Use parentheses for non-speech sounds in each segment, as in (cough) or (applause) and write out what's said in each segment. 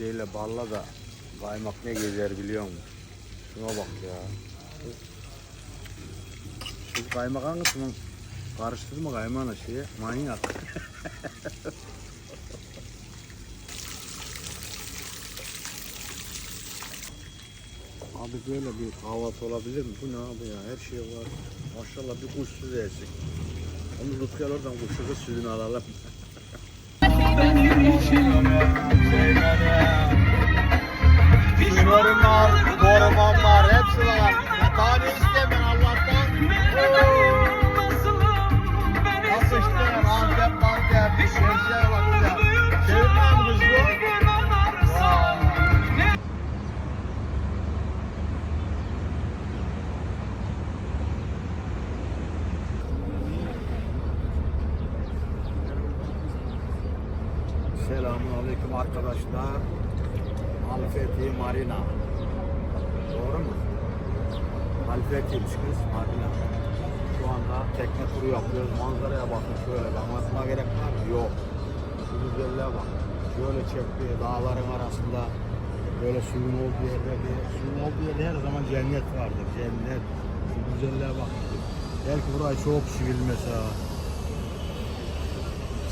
şeyle balla da kaymak ne gezer biliyor musun? Şuna bak ya. Şu kaymak hangisinin? Karıştırma kaymağına şeye manyak. (laughs) Abi böyle bir kahvaltı olabilir mi? Bu ne abi ya? Her şey var. Maşallah bir kuşsuz yersin. Onu Lutfiyar oradan kuşsuz sütünü alalım. Korumanlar hepsi var. Daha ne istemen Allah'tan? Nasıl isteyen? Antep, Antep, bu. Vay. Selamun Aleyküm arkadaşlar. Alfeti Marina. Doğru mu? Alfeti'ymiş kız Marina. Şu anda tekne turu yapıyoruz. Manzaraya bakın şöyle. Anlatma gerek var mı? Yok. Şu güzelliğe bak. Şöyle çektiği dağların arasında böyle suyun olduğu yerde bir suyun olduğu yerde her zaman cennet vardır. Cennet. Şu güzelliğe bak. Belki burayı çok kişi bilmez ha.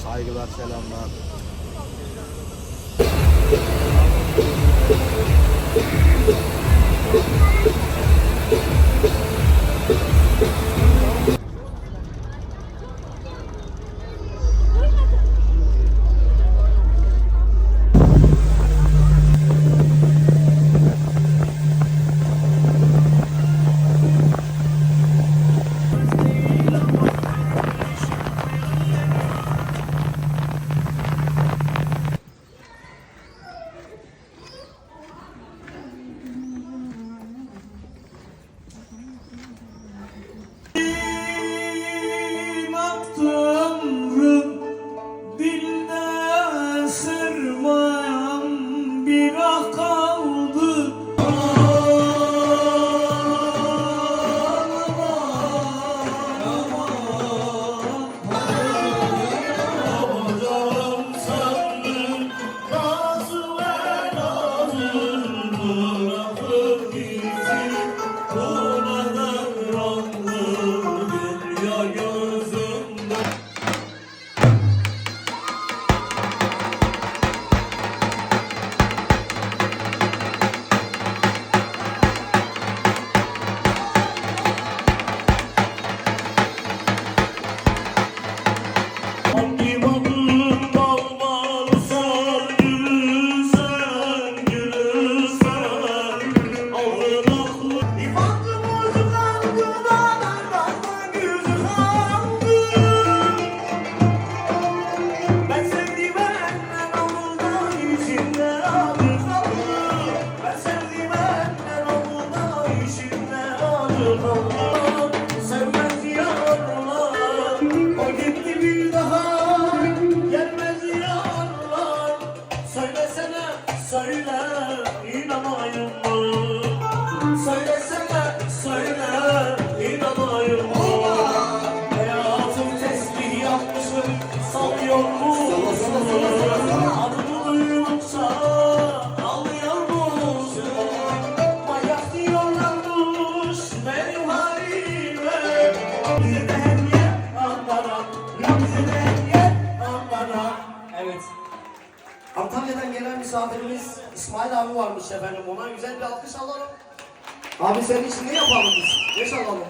Saygılar, selamlar. ömrüm Thank you. Sırmayan bir ah Evet Antalya'dan gelen misafirimiz İsmail abi varmış efendim. Ona güzel bir alkış alalım. Abi senin için ne yapalım biz? Ne çalalım?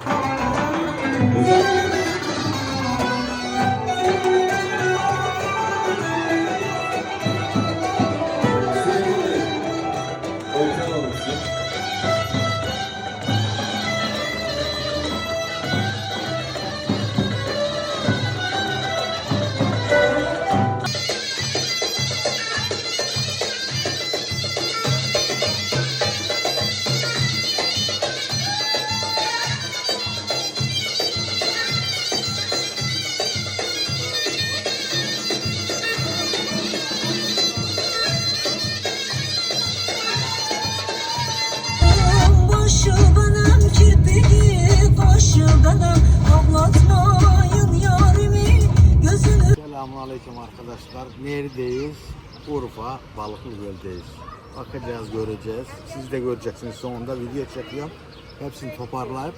Urfa Balıklı Göl'deyiz. Bakacağız, göreceğiz. Siz de göreceksiniz sonunda video çekiyorum. Hepsini toparlayıp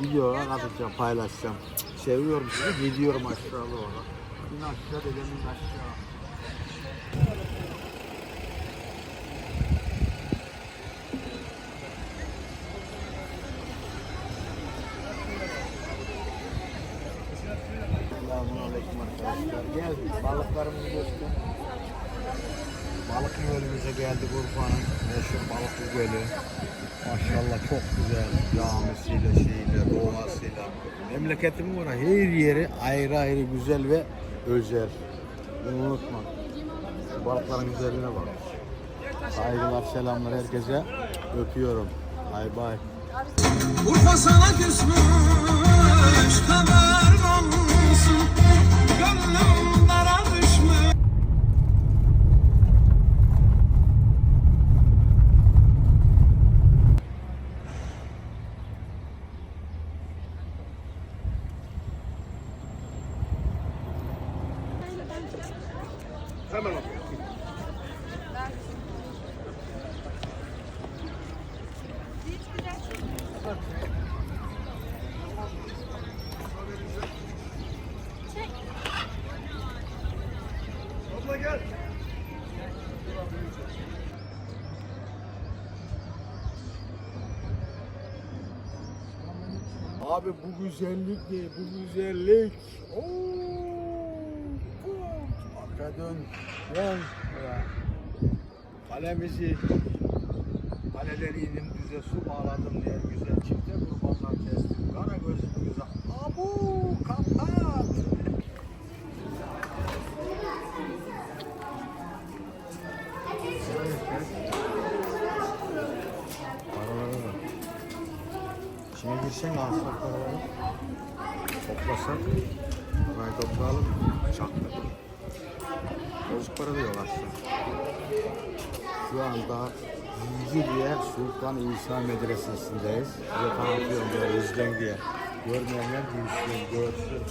videolar atacağım, paylaşacağım. Seviyorum sizi, gidiyorum aşağı doğru. İn aşağı dedemin aşağı. Geldik Urfa'nın meşhur balıklı gölü. Maşallah çok güzel camisiyle, şeyle, doğasıyla. Memleketim var. Her yeri ayrı ayrı güzel ve özel. Bunu unutma. Şu balıkların güzelliğine bak. Saygılar, selamlar herkese. Öpüyorum. Bay bay. Urfa sana küsmüş haber olsun Gönlüm dara Abi bu güzellik ne? Bu güzellik. Oo, Arka dön. Dön. Kalemizi kaleden indim düze su bağladım diye güzel çifte kurbanlar kestim. Kara gözüm Sultan İsa Medresesi'ndeyiz. Size tanıtıyorum böyle izlen diye. Görmeyenler bilsin, görsün.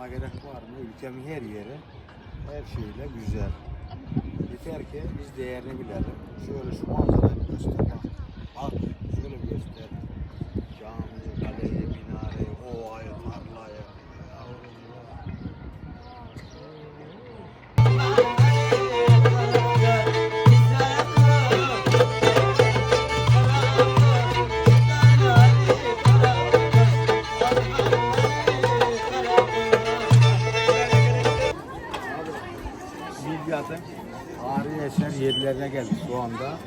Anlatmaya gerek var mı? Ülkemin her yeri, her şeyle güzel. Yeter ki biz değerini bilelim. Şöyle şu manzarayı göster bak. Bak, şöyle bir göster. Camiyi, kaleyi, minareyi, ovayı, tarlayı. Eser yerlerine geldik şu anda.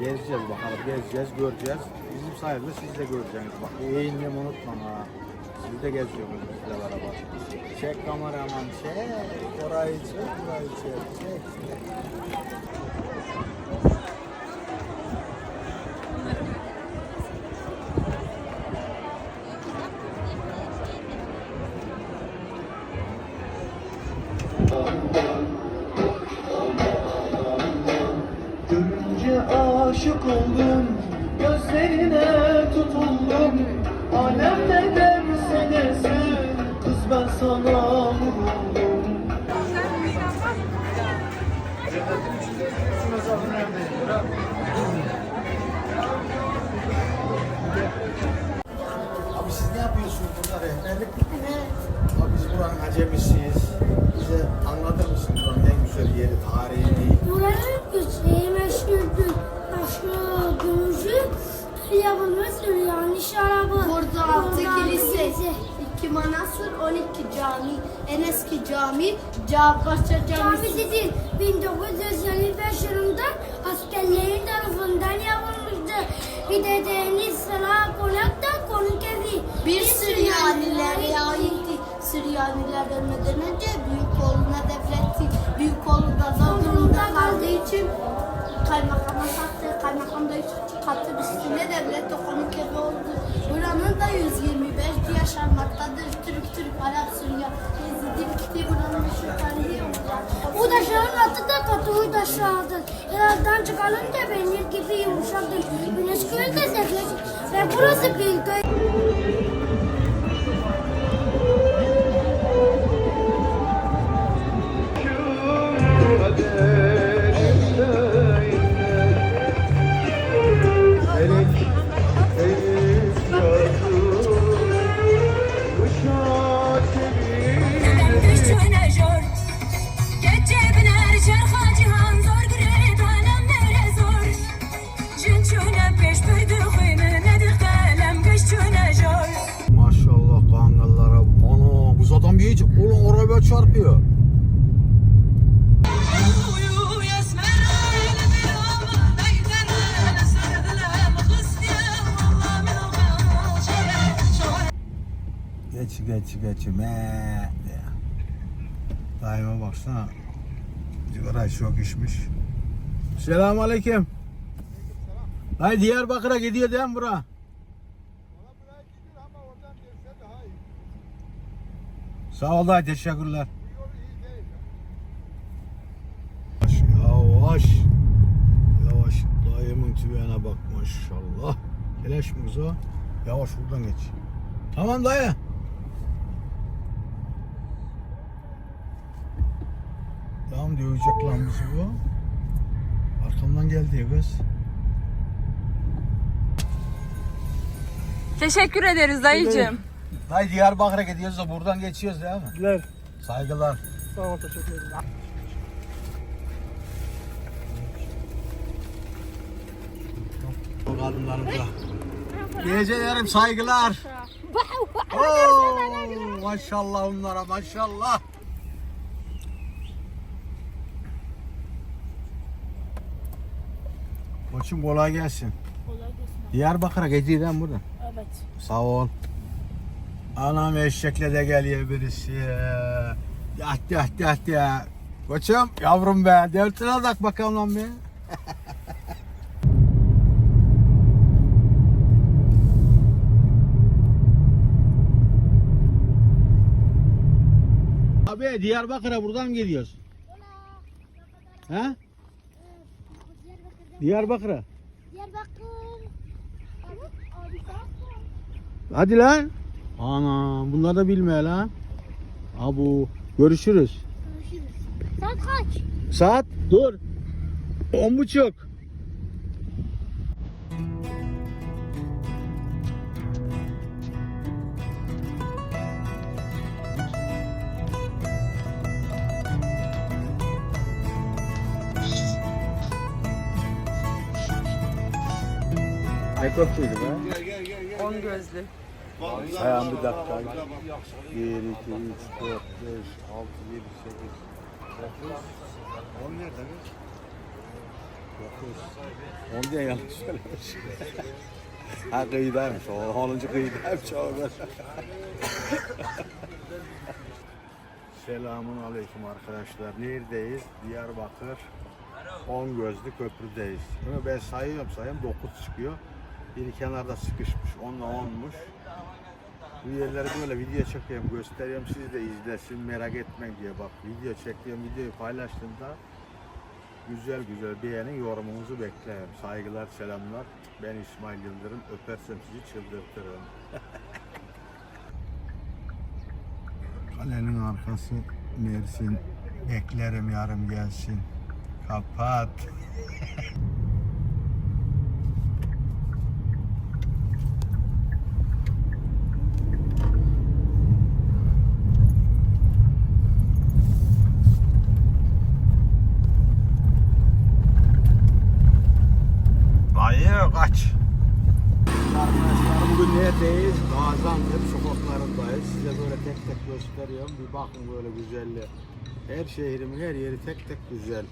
Gezeceğiz bakalım, gezeceğiz, göreceğiz. Bizim sayemde siz de göreceksiniz. Bak bu eğilmemi unutmam ha. Siz de geziyorsunuz bizle beraber. Çek kameraman, çek. Orayı çek, burayı çek, çek. Sana vuruldum Abi siz ne yapıyorsunuz burada rehberlik mi? Abi biz buranın acemisiyiz. Bize anlatır mısın buranın en güzel yeri, tarihi değil? Buranın güzeyi meşhurdur. Taşlı gümüşü yapılmıştır yani şarabı. Burada altı kilise, kilise. iki manastır, 12 cami, en eski cami, Cabbarça Camisi. Camisidir. 1955 yılında askerlerin tarafından yapılmıştır. Bir de deniz sıra konakta konuk evi. Bir Süryanilere aitti. Süryaniler ölmeden önce büyük oğluna devletti. Büyük oğlu da zor durumda kaldığı için kaymakama sattı. Kaymakam da katı üstüne devlet ekonomik evi oldu. Buranın da 125 yaşanmaktadır. Türk, Türk, Arap, Suriye, Yazidi, bitti. Buranın şu tarihi. Bu taşların adı da Katoğu taşlarıdır. Herhalden çıkarınca peynir gibi yumuşaktır. Güneş gölde sertleşir ve burası bir köy. Valla min o Şöyle Geç geç geç. Me. Daima baksana. Sigara çok içmiş. Selamun aleyküm. Hayır Diyarbakır'a gidiyor değil mi bura? Sağ ol da teşekkürler. Yavaş. Yavaş. Dayımın tübeğine bak maşallah. Keleş mi kız o? Yavaş buradan geç. Tamam dayı. Tamam dövecek lan bizi bu. Arkamdan geldi ya kız. Teşekkür ederiz dayıcığım. Dayı Diyarbakır'a gidiyoruz da buradan geçiyoruz değil mi? Güler. Saygılar. Sağ ol teşekkür ederim. O kadınlarımıza. Gecelerim saygılar. Oo, maşallah onlara maşallah. Koçum kolay gelsin. Kolay gelsin. Diyarbakır'a gidiyor buradan. Evet. Sağ ol. Anam eşekle de geliyor birisi. Yat yat yat ya. Koçum yavrum be. Devletine tak bakalım lan bir. (laughs) Abi Diyarbakır'a buradan gidiyoruz? Ha? Diyarbakır'a. Diyarbakır. Hadi lan. Ana bunlar da bilmiyor lan. Abu görüşürüz. Saat kaç? Saat dur. On buçuk. Ne köprüydü be? On gözlü. Sayalım bir dakika. 1, 2, 3, 4, 5, 6, 7, 8, 9, 10 nerede mi? 9. 10 diye yanlış söylemiş. ha kıyıdaymış. O 10. kıyıdaymış. Selamun aleyküm arkadaşlar. Neredeyiz? Diyarbakır 10 gözlü köprüdeyiz. Ben sayıyorum sayıyorum 9 çıkıyor. Biri kenarda sıkışmış. Onunla onmuş. Bu yerleri böyle video çekiyorum, gösteriyorum. Siz de izlesin, merak etmeyin diye bak. Video çekiyorum, videoyu paylaştığımda güzel güzel beğenin, yorumunuzu beklerim. Saygılar, selamlar. Ben İsmail Yıldırım. Öpersem sizi çıldırtırım. (laughs) Kalenin arkası Mersin. Beklerim yarım gelsin. Kapat. (laughs) Kaç. Arkadaşlar bugün neredeyiz? Gaziantep sokaklarındayız. Size böyle tek tek gösteriyorum. Bir bakın böyle güzelliğe. Her şehrimin her yeri tek tek güzel.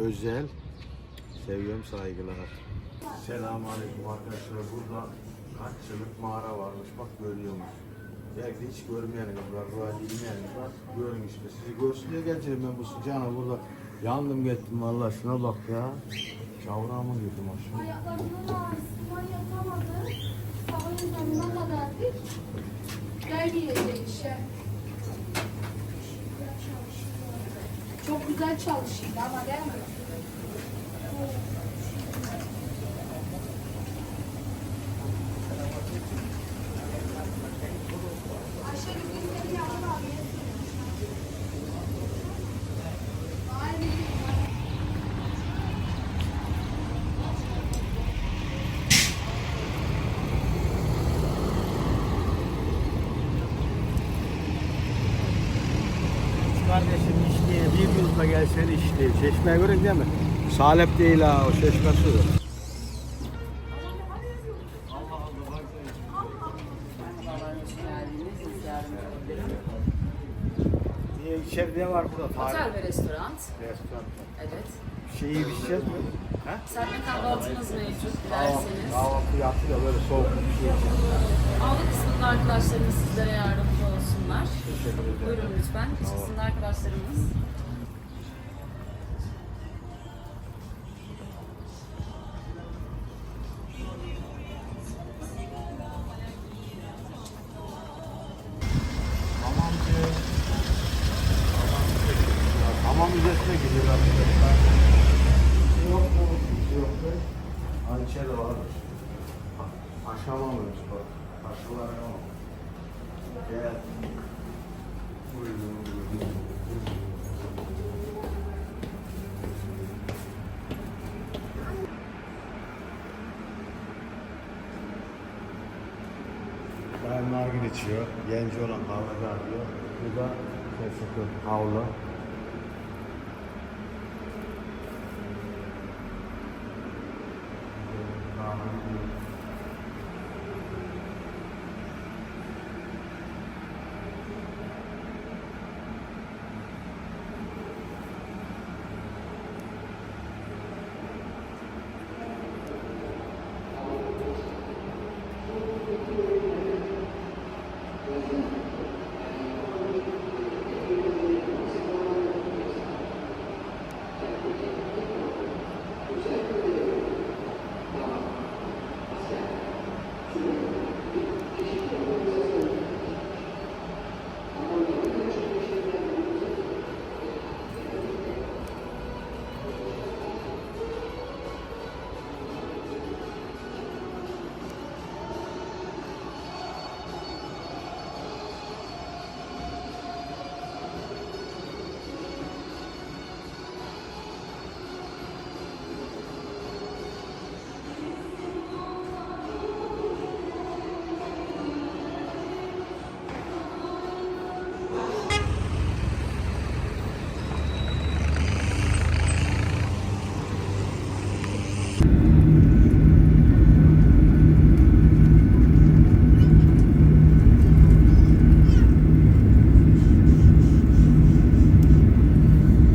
Özel. Seviyorum saygılar. Selamünaleyküm arkadaşlar. Burada kaç yıllık mağara varmış. Bak görüyor musun? Belki hiç görmeyeniniz var, buraya bilmeyeniniz var. Görün işte. Sizi görsün diye geleceğim ben bu sıcağına burada. Yandım gittim vallahi şuna bak ya. Çavrağıma girdim aşağı. Ayaklarımın ağrısından yatamadım. O yüzden ne kadar bir gel yiyecek işe. Çok güzel çalışıyor ama değil mi? Yılda gelsen işliğe. Çeşmeye göre değil mi? Salep değil ha o çeşme suyu. Niye içeride ne var burada? Otel ve restoran. Restoran. Evet. Şeyi pişeceğiz mi? Ha? Serpme kahvaltımız mevcut. Kahvaltı, Dilerseniz. kahvaltı yapıyor böyle soğuk bir şey için. Avlu kısmında arkadaşlarımız sizlere yardımcı olsunlar. Buyurun lütfen. Kısmında arkadaşlarımız. Nargile içiyor. Genci olan kahve alıyor. Bu da şey, havlu.